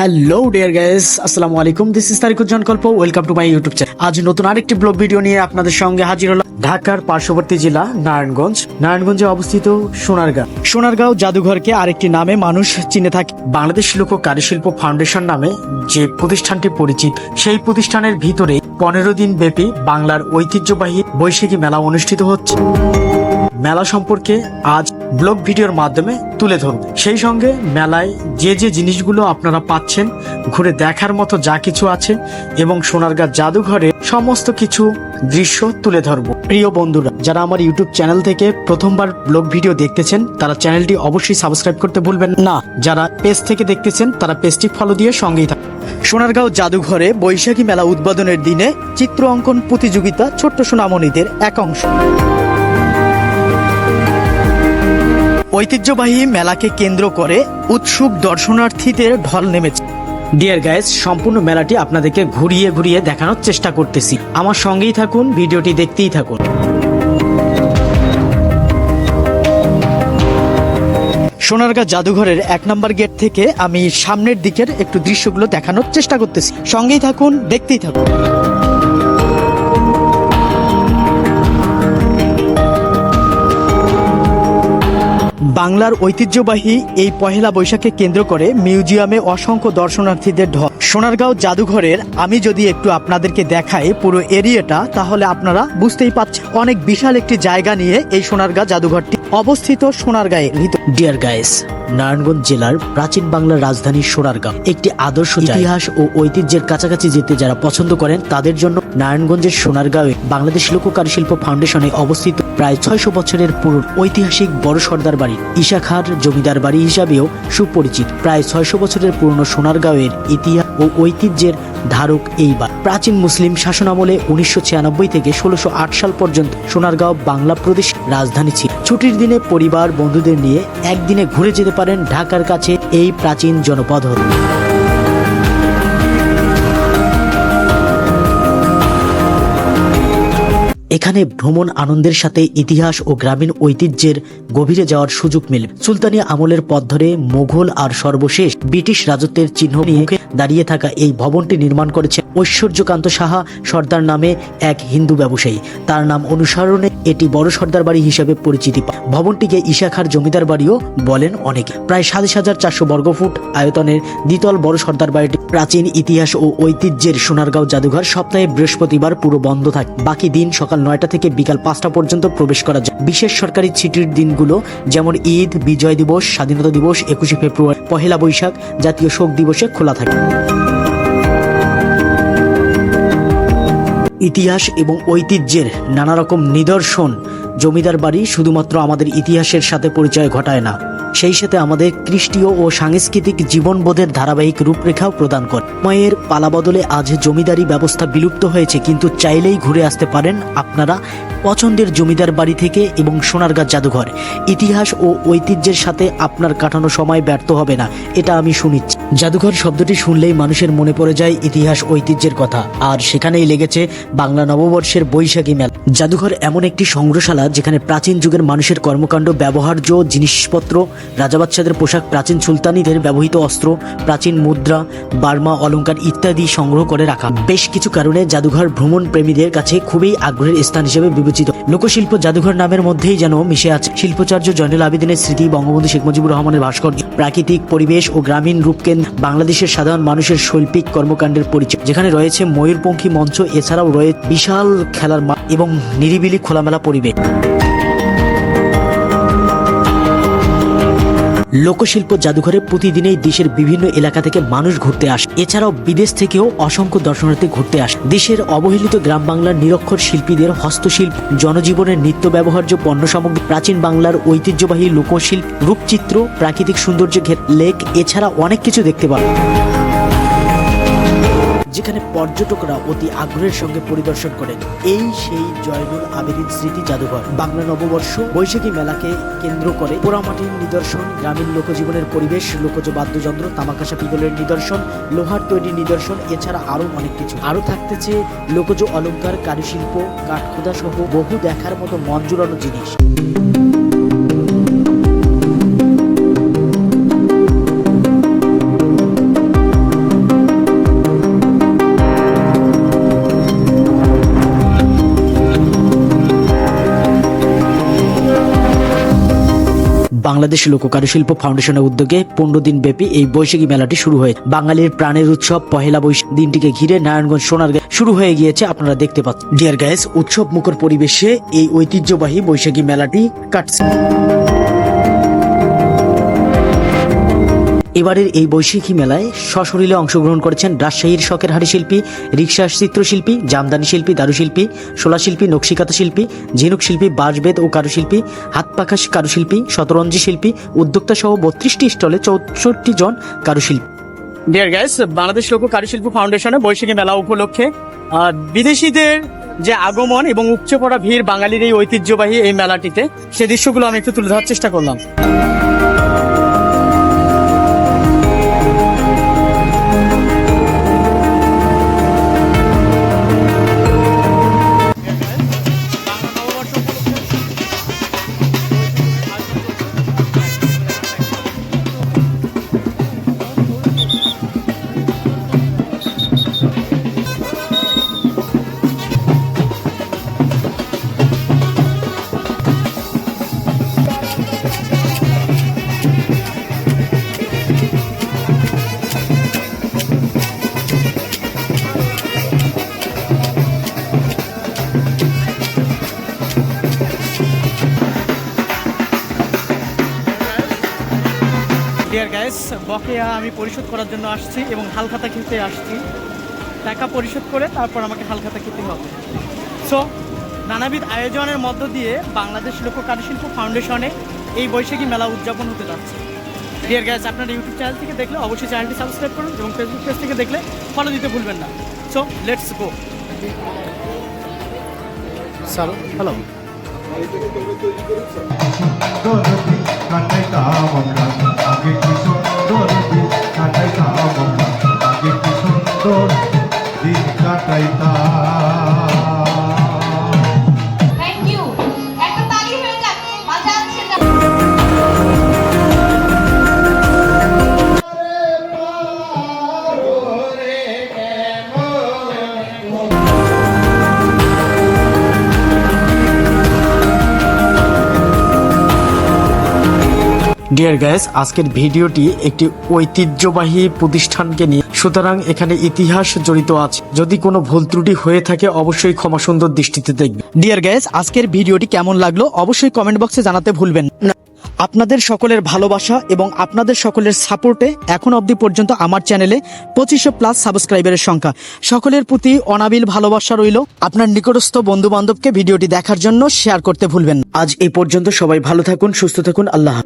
Hello dear guys আসসালামু আলাইকুম this is Tariquzzaman কল্প welcome to my YouTube channel আজ নতুন আরেকটি ব্লগ ভিডিও নিয়ে আপনাদের সঙ্গে হাজির হলাম ঢাকার পার্শ্ববর্তী জেলা নারায়ণগঞ্জ। নারায়ণগঞ্জে অবস্থিত সোনারগাঁও। সোনারগাঁও জাদুঘরকে আরেকটি নামে মানুষ চিনে থাকে। বাংলাদেশ লোক কারুশিল্প ফাউন্ডেশন নামে যে প্রতিষ্ঠানটি পরিচিত, সেই প্রতিষ্ঠানের ভিতরে পনেরো দিন ব্যাপী বাংলার ঐতিহ্যবাহী বৈশাখী মেলা অনুষ্ঠিত হচ্ছে। মেলা সম্পর্কে আজ ব্লগ ভিডিওর মাধ্যমে তুলে ধরব। সেই সঙ্গে মেলায় যে যে জিনিসগুলো আপনারা পাচ্ছেন, ঘুরে দেখার মতো যা কিছু আছে এবং সোনারগাঁ জাদুঘরে সমস্ত কিছু দৃশ্য তুলে ধরব। প্রিয় বন্ধুরা, যারা আমার ইউটিউব চ্যানেল থেকে প্রথমবার ব্লগ ভিডিও দেখতেছেন, তারা চ্যানেলটি অবশ্যই সাবস্ক্রাইব করতে ভুলবেন না। যারা পেজ থেকে দেখতেছেন, তারা পেজটি ফলো দিয়ে সঙ্গেই থাকুন সোনারগাঁও জাদুঘরে বৈশাখী মেলা উদ্বোধনের দিনে চিত্র অঙ্কন প্রতিযোগিতা ছোট্ট সোনামণিদের এক অংশ ঐতিহ্যবাহী মেলাকে কেন্দ্র করে উৎসুক দর্শনার্থীদের ঢল নেমেছে। ডিয়ার গাইস সম্পূর্ণ মেলাটি আপনাদেরকে ঘুরিয়ে ঘুরিয়ে দেখানোর চেষ্টা করতেছি। আমার সঙ্গেই থাকুন ভিডিওটি দেখতেই থাকুন। সোনারগাঁ জাদুঘরের এক নম্বর গেট থেকে আমি সামনের দিকের একটু দৃশ্যগুলো দেখানোর চেষ্টা করতেছি। সঙ্গেই থাকুন দেখতেই থাকুন। বাংলার ঐতিহ্যবাহী এই পহেলা বৈশাখকে কেন্দ্র করে মিউজিয়ামে অসংখ্য দর্শনার্থীদের ঢল। সোনারগাঁও জাদুঘরের আমি যদি একটু আপনাদেরকে দেখাই পুরো এরিয়াটা তাহলে আপনারা বুঝতেই পারছেন অনেক বিশাল একটি জায়গা নিয়ে এই সোনারগাঁ জাদুঘরটি অবস্থিত সোনারগাঁয়ের ভিতর। ডিয়ার গাইস নারায়ণগঞ্জ জেলার প্রাচীন বাংলার রাজধানী সোনারগাঁও একটি আদর্শ ইতিহাস ও ঐতিহ্যের কাছাকাছি যেতে যারা পছন্দ করেন তাদের জন্য নারায়ণগঞ্জের সোনারগাঁওয়ে বাংলাদেশ লোক কারুশিল্প ফাউন্ডেশনে অবস্থিত প্রায় ছয়শো বছরের পুরো ঐতিহাসিক বড় সর্দার বাড়ি, ঈশাখার জমিদার বাড়ি হিসাবেও সুপরিচিত। প্রায় ছয়শো বছরের পুরনো সোনারগাঁওয়ের ইতিহাস ও ঐতিহ্যের ধারক এই প্রাচীন মুসলিম শাসনামলে উনিশশো ছিয়ানব্বই থেকে ষোলোশো সাল পর্যন্ত সোনারগাঁও বাংলা প্রদেশ রাজধানী ছিল। ছুটির দিনে পরিবার বন্ধুদের নিয়ে একদিনে ঘুরে যেতে পারেন ঢাকার কাছে এই প্রাচীন জনপদ হল। এখানে ভ্রমণ আনন্দের সাথে ইতিহাস ও গ্রামীণ ঐতিহ্যের গভীরে যাওয়ার সুযোগ মেলে। সুলতানি আমলের পথ ধরে মোঘল আর সর্বশেষ ব্রিটিশ রাজত্বের চিহ্ন নিয়ে দাঁড়িয়ে থাকা এই ভবনটি নির্মাণ করেছে ঐশ্বর্যকান্ত সাহা সর্দার নামে এক হিন্দু ব্যবসায়ী। তার নাম অনুসরণে এটি বড় সর্দার বাড়ি হিসেবে পরিচিতি পায়। ভবনটিকে ইশাখার জমিদার বাড়িও বলেন অনেকে। প্রায় সাতাশ হাজার চারশো বর্গফুট আয়তনের দ্বিতল বড় সর্দার বাড়িটি প্রাচীন ইতিহাস ও ঐতিহ্যের সোনারগাঁও জাদুঘর সপ্তাহে বৃহস্পতিবার পুরো বন্ধ থাকে। বাকি দিন সকাল নয়টা থেকে বিকাল পাঁচটা পর্যন্ত প্রবেশ করা যায়। বিশেষ সরকারি ছুটির দিনগুলো যেমন ঈদ, বিজয় দিবস, স্বাধীনতা দিবস, একুশে ফেব্রুয়ারি, পহেলা বৈশাখ জাতীয় শোক দিবসে খোলা থাকে। ইতিহাস এবং ঐতিহ্যের নানা রকম নিদর্শন জমিদার বাড়ি শুধুমাত্র আমাদের ইতিহাসের সাথে পরিচয় ঘটায় না। সেই সাথে আমাদের কৃষ্টীয় ও সাংস্কৃতিক জীবনবোধের ধারাবাহিক রূপরেখাও প্রদান করে। সময়ের পালাবদলে আজ জমিদারি ব্যবস্থা বিলুপ্ত হয়েছে, কিন্তু চাইলেই ঘুরে আসতে পারেন আপনারা পছন্দের জমিদার বাড়ি থেকে এবং সোনারগাঁ জাদুঘর। ইতিহাস ও ঐতিহ্যের সাথে আপনার কাটানো সময় ব্যর্থ হবে না, এটা আমি শুনিচ্ছি। জাদুঘর শব্দটি শুনলেই মানুষের মনে পড়ে যায় ইতিহাস ঐতিহ্যের কথা। আর সেখানেই লেগেছে বাংলা নববর্ষের বৈশাখী মেলা। জাদুঘর এমন একটি সংগ্রহশালা যেখানে প্রাচীন যুগের মানুষের কর্মকাণ্ড, ব্যবহার্য জিনিসপত্র রাজাবাচ্চাদের পোশাক, প্রাচীন সুলতানিদের ব্যবহৃত অস্ত্র, প্রাচীন মুদ্রা, বার্মা অলংকার ইত্যাদি সংগ্রহ করে রাখা। বেশ কিছু কারণে জাদুঘর ভ্রমণ প্রেমীদের কাছে খুবই আগ্রহের স্থান হিসেবে বিবেচিত লোকশিল্প জাদুঘর নামের মধ্যেই যেন মিশে আছে শিল্পচার্য জয়নুল আবেদিনের স্মৃতি বঙ্গবন্ধু শেখ মুজিবুর রহমানের ভাস্কর্য। প্রাকৃতিক পরিবেশ ও গ্রামীণ রূপকেন্দ্র বাংলাদেশের সাধারণ মানুষের শৈল্পিক কর্মকাণ্ডের পরিচয়। যেখানে রয়েছে ময়ূরপঙ্খী মঞ্চ, এছাড়াও রয়েছে বিশাল খেলার মাঠ এবং নিরিবিলি খোলামেলা পরিবেশ। লোকশিল্প জাদুঘরে প্রতিদিনেই দেশের বিভিন্ন এলাকা থেকে মানুষ ঘুরতে আসে। এছাড়াও বিদেশ থেকেও অসংখ্য দর্শনার্থী ঘুরতে আসে। দেশের অবহেলিত গ্রাম বাংলার নিরক্ষর শিল্পীদের হস্তশিল্প, জনজীবনের নিত্য ব্যবহার্য পণ্য সামগ্রী, প্রাচীন বাংলার ঐতিহ্যবাহী লোকশিল্প, রূপচিত্র, প্রাকৃতিক সৌন্দর্য লেক, এছাড়া অনেক কিছু দেখতে পাবে যেখানে পর্যটকরা অতি আগ্রহের সঙ্গে পরিদর্শন করেন। এই সেই জয়নুল আবেদিন স্মৃতি জাদুঘর। বাংলা নববর্ষ বৈশাখী মেলাকে কেন্দ্র করে পোড়ামাটির নিদর্শন, গ্রামীণ লোকজীবনের পরিবেশ, লোকজ বাদ্যযন্ত্র তামাকাশা পিতলের নিদর্শন, লোহার তৈরি নিদর্শন, এছাড়া আরও অনেক কিছু। আরও থাকতেছে লোকজ অলংকার কারুশিল্প কাঠখোদা সহ বহু দেখার মতো মন জুড়ানো জিনিস। বাংলাদেশ লোক কারুশিল্প ফাউন্ডেশনের উদ্যোগে পনেরো দিন ব্যাপী এই বৈশাখী মেলাটি শুরু হয় বাঙালির প্রাণের উৎসব পহেলা বৈশাখ দিনটিকে ঘিরে নারায়ণগঞ্জ সোনার শুরু হয়ে গিয়েছে আপনারা দেখতে পাচ্ছেন। ডিয়ার গ্যাস উৎসব মুখর পরিবেশে এই ঐতিহ্যবাহী বৈশাখী মেলাটি কাটছে। এবারের এই বৈশাখী মেলায় সশরীরে অংশগ্রহণ করেছেন রাজশাহীর শখের হাড়ি শিল্পী রিক্সা চিত্রশিল্পী, জামদানি শিল্পী, দারুশিল্পী শোলা শিল্পী নকশিকাতা শিল্পী, ঝিনুক শিল্পী বাঁশবেদ ও কারুশিল্পী হাতপাখা কারুশিল্পী, শতরঞ্জি শিল্পী, উদ্যোক্তা সহ বত্রিশটি স্টলে চৌষট্টি জন কারুশিল্পী। ডিয়ার গাইস বাংলাদেশ লোক কারুশিল্প ফাউন্ডেশনে বৈশাখী মেলা উপলক্ষে বিদেশিদের যে আগমন এবং উপচে পড়া ভিড় বাঙালির এই ঐতিহ্যবাহী এই মেলাটিতে, সে দৃশ্যগুলো আমি একটু তুলে ধরার চেষ্টা করলাম। ডিয়ার গ্যাস বকেয়া আমি পরিশোধ করার জন্য আসছি এবং হালখাতা খেতে আসছি। টাকা পরিশোধ করে তারপর আমাকে হালখাতা খেতে হবে। সো নানাবিধ আয়োজনের মধ্য দিয়ে বাংলাদেশ লোক কারুশিল্প ফাউন্ডেশনে এই বৈশাখী মেলা উদযাপন হতে যাচ্ছে। ডিয়ার গ্যাস আপনার ইউটিউব চ্যানেল থেকে দেখলে অবশ্যই চ্যানেলটি সাবস্ক্রাইব করুন এবং ফেসবুক পেজ থেকে দেখলে ফলো দিতে ভুলবেন না। সো লেটস গো চলো হ্যালো আমরা Thank you. ডিয়ার গ্যাস আজকের ভিডিওটি একটি ঐতিহ্যবাহী প্রতিষ্ঠানকে নিয়ে। সুতরাং এখানে ইতিহাস জড়িত আছে। যদি কোনো ভুল ত্রুটি হয়ে থাকে, অবশ্যই ক্ষমা সুন্দর দৃষ্টিতে দেখবে ডিয়ার গ্যাস আজকের ভিডিওটি কেমন লাগল অবশ্যই কমেন্ট বক্সে জানাতে ভুলবেন না। আপনাদের সকলের ভালোবাসা এবং আপনাদের সকলের সাপোর্টে এখন অবধি পর্যন্ত আমার চ্যানেলে পঁচিশশো প্লাস সাবস্ক্রাইবারের সংখ্যা। সকলের প্রতি অনাবিল ভালোবাসা রইল। আপনার নিকটস্থ বন্ধু বান্ধবকে ভিডিওটি দেখার জন্য শেয়ার করতে ভুলবেন আজ এই পর্যন্ত সবাই ভালো থাকুন, সুস্থ থাকুন, আল্লাহ।